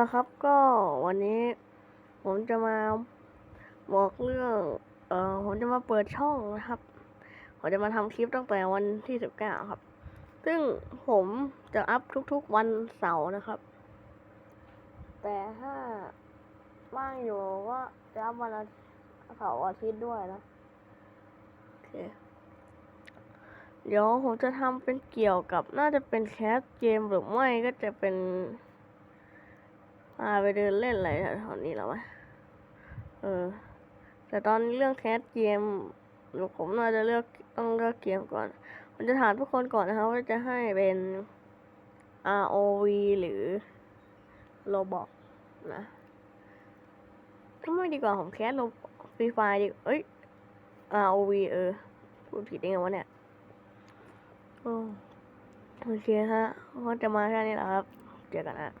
ละครับก็วันนี้ผมจะมาบอกเรื่อง เอ่อผมจะมาเปิดช่องนะครับ ผมจะมาทำคลิปตั้งแต่วันที่สิบเก้าครับ ซึ่งผมจะอัพทุกๆวันเสาร์นะครับ แต่ถ้าว่างอยู่ก็จะอัพวันเสาร์อาทิตย์ด้วยนะโอเคเดี๋ยวผมจะทำเป็นเกี่ยวกับน่าจะเป็นแคสเกมหรือไม่ก็จะเป็น พาไปเดินเล่นอะไรแถวๆนี้แล้ววะเออ แต่ตอนนี้เรื่องแคสเกมเดี๋ยวผมน่าจะเลือกต้องเลือกเกมก่อน ผมจะถามทุกคนก่อนนะครับว่าจะให้เป็น ROV หรือ Roblox นะถ้าไม่ดีกว่าผมแคสโลฟรีไฟดีเอ้ย ROV เออ พูดผิดได้ไงวะเนี่ยโอเคฮะก็จะมาแค่นี้แหละครับ เจอกันนะ